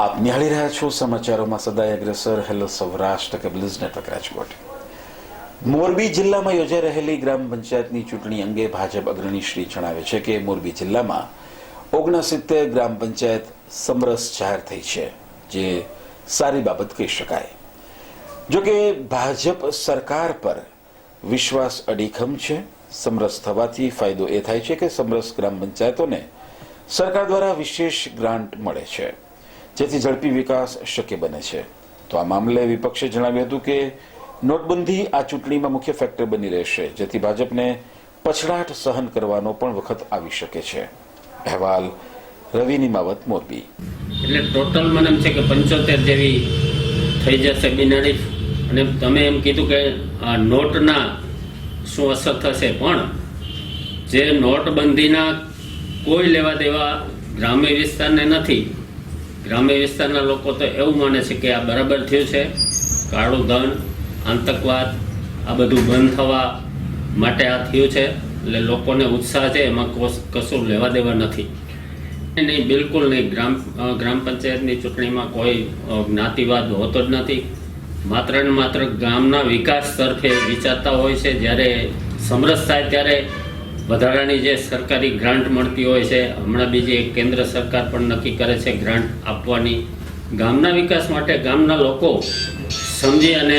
આપ નિહાળી રહ્યા છો સમાચારોમાં સદાય અગ્રેસર. હેલો સૌરાષ્ટ્ર કબલિઝ નેટવર્ક રાજકોટ. મોરબી જિલ્લામાં યોજાઈ રહેલી ગ્રામ પંચાયતની ચૂંટણી અંગે ભાજપ અગ્રણી શ્રી જણાવે છે કે મોરબી જિલ્લામાં ઓગણસિત્તેર ગ્રામ પંચાયત સમરસ જાહેર થઈ છે, જે સારી બાબત કહી શકાય. જોકે ભાજપ સરકાર પર વિશ્વાસ અડીખમ છે. સમરસ થવાથી ફાયદો એ થાય છે કે સમરસ ગ્રામ પંચાયતોને સરકાર દ્વારા વિશેષ ગ્રાન્ટ મળે છે. જેથી ઝડપી વિકાસ શક્ય બને છે. તો આ મામલે વિપક્ષે જણાવ્યું હતું કે નોટબંધી આ ચૂંટણીમાં મુખ્ય ફેક્ટર બની રહેશે, જેથી ભાજપને પછડાટ સહન કરવાનો પણ વખત આવી શકે છે. અહેવાલ રવિની માવત મોરબી. એટલે ટોટલ મને એમ છે કે પંચોતેર જેવી થઈ જશે બિનાડી અને તમે એમ કીધું કે આ નોટના શું અસર થશે, પણ જે નોટબંધીના કોઈ લેવા દેવા ગ્રામ્ય વિસ્તારને નથી ગ્રામ્ય વિસ્તારના લોકો તો એવું માને છે કે આ બરાબર થયું છે. કાળું ધન, આતંકવાદ, આ બધું બંધ થવા માટે આ થયું છે. એટલે લોકોને ઉત્સાહ છે, એમાં કશું લેવા દેવા નથી. નહીં બિલકુલ નહીં, ગ્રામ ગ્રામ પંચાયતની ચૂંટણીમાં કોઈ જ્ઞાતિવાદ હોતો જ નથી. માત્ર ને માત્ર ગામના વિકાસ તરફે વિચારતા હોય છે. જ્યારે સમરસ થાય ત્યારે વધારાની જે સરકારી ગ્રાન્ટ મળતી હોય છે, હમણાં બીજી કેન્દ્ર સરકાર પણ નક્કી કરે છે ગ્રાન્ટ આપવાની. ગામના વિકાસ માટે ગામના લોકો સમજી અને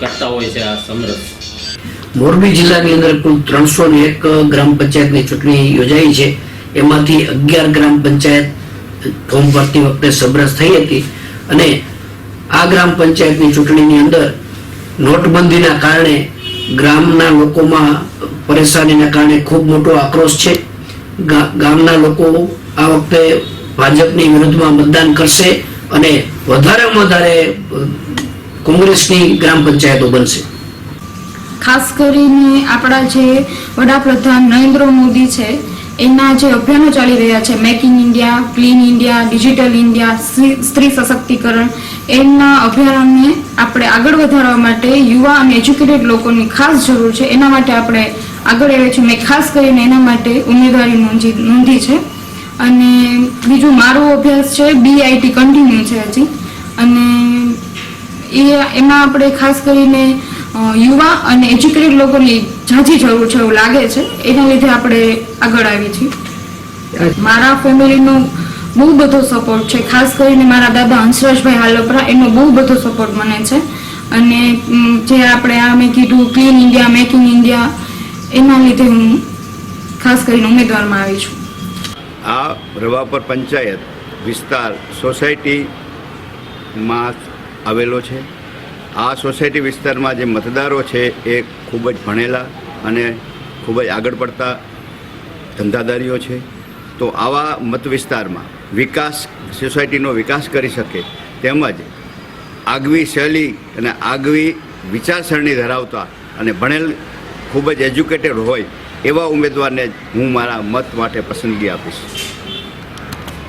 કરતા હોય છે આ સમરસ. મોરબી જિલ્લાની અંદર કુલ ત્રણસો ને એક ગ્રામ પંચાયતની ચૂંટણી યોજાઈ છે. એમાંથી અગિયાર ગ્રામ પંચાયત ફોર્મ ભરતી વખતે સમરસ થઈ હતી અને આ ગ્રામ પંચાયતની ચૂંટણીની અંદર નોટબંધીના કારણે ગ્રામના લોકોમાં પરેશાનીના કારણે ખૂબ મોટો આક્રોશ છે. ગામના લોકો આ વખતે ભાજપની વિરુદ્ધમાં મતદાન કરશે અને વધારેમાં વધારે કોંગ્રેસની ગ્રામ પંચાયતો બનશે. ખાસ કરીને આપણા જે વડાપ્રધાન નરેન્દ્ર મોદી છે, એના જે અભિયાનો ચાલી રહ્યા છે, make in India, clean India, digital India સ્ત્રી સશક્તિકરણ, એમના અભિયાનને આપણે આગળ વધારવા માટે યુવા અને એજ્યુકેટેડ લોકોની ખાસ જરૂર છે. એના માટે આપણે આગળ આવે છે. મેં ખાસ કરીને એના માટે ઉમેદવારી નોંધી નોંધી છે. અને બીજું મારો અભ્યાસ છે બીઆઈટી કન્ટિન્યુ છે હજી. અને એ, એમાં આપણે ખાસ કરીને યુવા અને એજ્યુકેટેડ લોકોની ઝાઝી જરૂર છે એવું લાગે છે. એના લીધે આપણે આગળ આવી છીએ. મારા ફેમિલીનો બહુ બધો સપોર્ટ છે. ખાસ કરીને મારા દાદા હંસરાજભાઈ હાલોપરા, એનો બહુ બધો સપોર્ટ મને છે. અને જે આપણે આ મેં કીધું clean India make in India એના લીધે હું ખાસ કરીને ઉમેદવારમાં આવી છું. આ રવાપર પંચાયત વિસ્તાર સોસાયટીમાં આવેલો છે. આ સોસાયટી વિસ્તારમાં જે મતદારો છે એ ખૂબ જ ભણેલા અને ખૂબ જ આગળ પડતા ધંધાદારીઓ છે. તો આવા મત વિસ્તારમાં વિકાસ સોસાયટીનો વિકાસ કરી શકે તેમજ આગવી શૈલી અને આગવી વિચારસરણી ધરાવતા અને ભણેલ ખૂબ જ એજ્યુકેટેડ હોય એવા ઉમેદવારને હું મારા મત માટે પસંદગી આપીશ